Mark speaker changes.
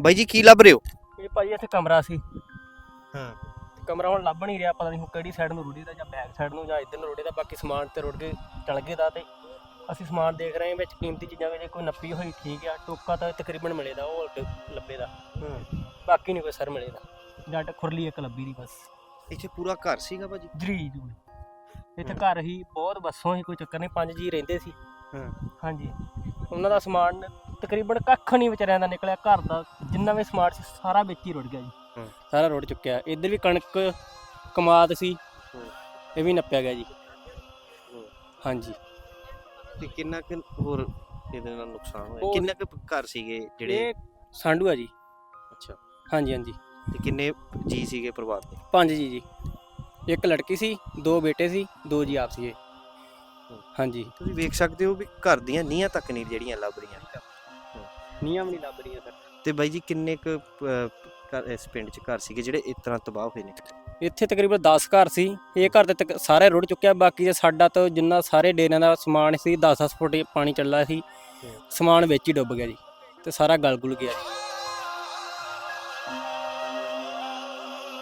Speaker 1: ਬਾਈ ਜੀ ਕੀ ਲੱਭ ਰਹੇ ਹੋ?
Speaker 2: ਇਹ ਭਾਜੀ ਇੱਥੇ ਕਮਰਾ ਸੀ।
Speaker 1: ਹਾਂ।
Speaker 2: ਕਮਰਾ ਹੁਣ ਲੱਭ ਨਹੀਂ ਰਿਹਾ ਪਤਾ ਨਹੀਂ ਹੁਣ ਕਿਹੜੀ ਸਾਈਡ ਨੂੰ ਰੁੜੀ ਦਾ ਜਾਂ ਬੈਕ ਸਾਈਡ ਨੂੰ ਜਾਂ ਇੱਧਰ ਨੂੰ ਰੁੜੀ ਦਾ ਬਾਕੀ ਸਮਾਨ ਤੇ ਰੁੜ ਕੇ ਚਲ ਗਏ ਦਾ ਤੇ ਅਸੀਂ ਸਮਾਨ ਦੇਖ ਰਹੇ ਹਾਂ ਵਿੱਚ ਕੀਮਤੀ ਚੀਜ਼ਾਂ ਵਿੱਚ ਕੋਈ ਨੱਪੀ ਹੋਈ ਠੀਕ ਆ ਟੋਕਾ ਤਾਂ ਤਕਰੀਬਨ ਮਿਲੇਦਾ ਉਹ ਲ- ਲੱਭੇ ਦਾ। ਬਾਕੀ ਨਹੀਂ ਕੋਈ ਸਰ ਮਿਲੇਦਾ ਜੱਟ ਖੁਰਲੀ ਇੱਕ ਲੱਭੀ ਦੀ ਬਸ।
Speaker 1: ਇੱਥੇ ਪੂਰਾ ਘਰ ਸੀਗਾ ਭਾਜੀ?
Speaker 2: ਜਰੀ ਜੂ। ਇੱਥੇ ਘਰ ਹੀ ਬਹੁਤ ਬੱਸੋਂ ਹੀ ਕੋਈ ਚੱਕਰ ਨਹੀਂ ਪੰਜ ਜੀ ਰਹਿੰਦੇ ਸੀ।
Speaker 1: ਹਾਂ।
Speaker 2: ਹਾਂਜੀ। ਉਹਨਾਂ ਦਾ ਸਮਾਨ ਤਕਰੀਬਨ ਕੱਖ ਨਹੀਂ ਵਿਚਾਰਿਆਂ ਦਾ ਨਿਕਲਿਆ ਘਰ ਦਾ ਜਿੰਨਾ ਵੀ ਸਮਾਨ ਸੀ ਸਾਰਾ ਵਿੱਚ ਹੀ ਰੁੜ ਗਿਆ ਜੀ। ਸਾਰਾ ਰੁੜ ਚੁੱਕਿਆ। ਇੱਧਰ ਵੀ ਕਣਕ ਕਮਾਦ ਸੀ। ਇਹ ਵੀ ਨੱਪਿਆ ਗਿਆ ਜੀ। ਹਾਂਜੀ।
Speaker 1: ਤੇ ਕਿੰਨਾ ਕੁ ਹੋਰ ਇਹਦੇ ਨਾਲ ਨੁਕਸਾਨ ਹੋਇਆ? ਕਿੰਨਾ ਕੁ ਘਰ ਸੀਗੇ ਜਿਹੜੇ?
Speaker 2: ਇਹ ਸਾਂਢੂ ਆ ਜੀ।
Speaker 1: ਅੱਛਾ।
Speaker 2: ਹਾਂਜੀ ਹਾਂਜੀ।
Speaker 1: ਤੇ ਕਿੰਨੇ ਜੀ ਸੀਗੇ ਪਰਿਵਾਰ ਦੇ?
Speaker 2: ਪੰਜ ਜੀ ਜੀ। ਇੱਕ ਲੜਕੀ ਸੀ ਦੋ ਬੇਟੇ ਸੀ ਦੋ ਜੀ ਆਪ ਸੀਗੇ।
Speaker 1: ਹੂੰ।
Speaker 2: ਹਾਂਜੀ।
Speaker 1: ਤੁਸੀਂ ਵੇਖ ਸਕਦੇ ਹੋ ਵੀ ਘਰ ਦੀਆਂ ਨੀਹਾਂ ਤੱਕ ਨਹੀਂ ਜਿਹੜੀਆਂ ਲੱਭ ਰਹੀਆਂ।
Speaker 2: ਨੀਆਂ ਵੀ ਨਹੀਂ ਲੱਭ ਰਹੀਆਂ ਸਰ।
Speaker 1: ਤੇ ਬਾਈ ਜੀ ਕਿੰਨੇ ਕੁ ਇਸ ਪਿੰਡ 'ਚ ਘਰ ਸੀਗੇ ਜਿਹੜੇ ਇਸ ਤਰ੍ਹਾਂ ਤਬਾਹ ਹੋਏ ਨੇ?
Speaker 2: ਇੱਥੇ ਤਕਰੀਬਨ 10 ਘਰ ਸੀ। ਇਹ ਘਰ ਤੇ ਸਾਰੇ ਰੁੜ ਚੁੱਕਿਆ ਬਾਕੀ ਜੇ ਸਾਡਾ ਤੋਂ ਜਿੰਨਾ ਸਾਰੇ ਡੇਰਿਆਂ ਦਾ ਸਮਾਨ ਸੀ 10-10 ਫੁੱਟ ਪਾਣੀ ਚੱਲਦਾ ਸੀ ਸਮਾਨ ਵਿੱਚ ਹੀ ਡੁੱਬ ਗਿਆ ਜੀ ਤੇ ਸਾਰਾ ਗਲ ਗੁਲ ਗਿਆ ਜੀ।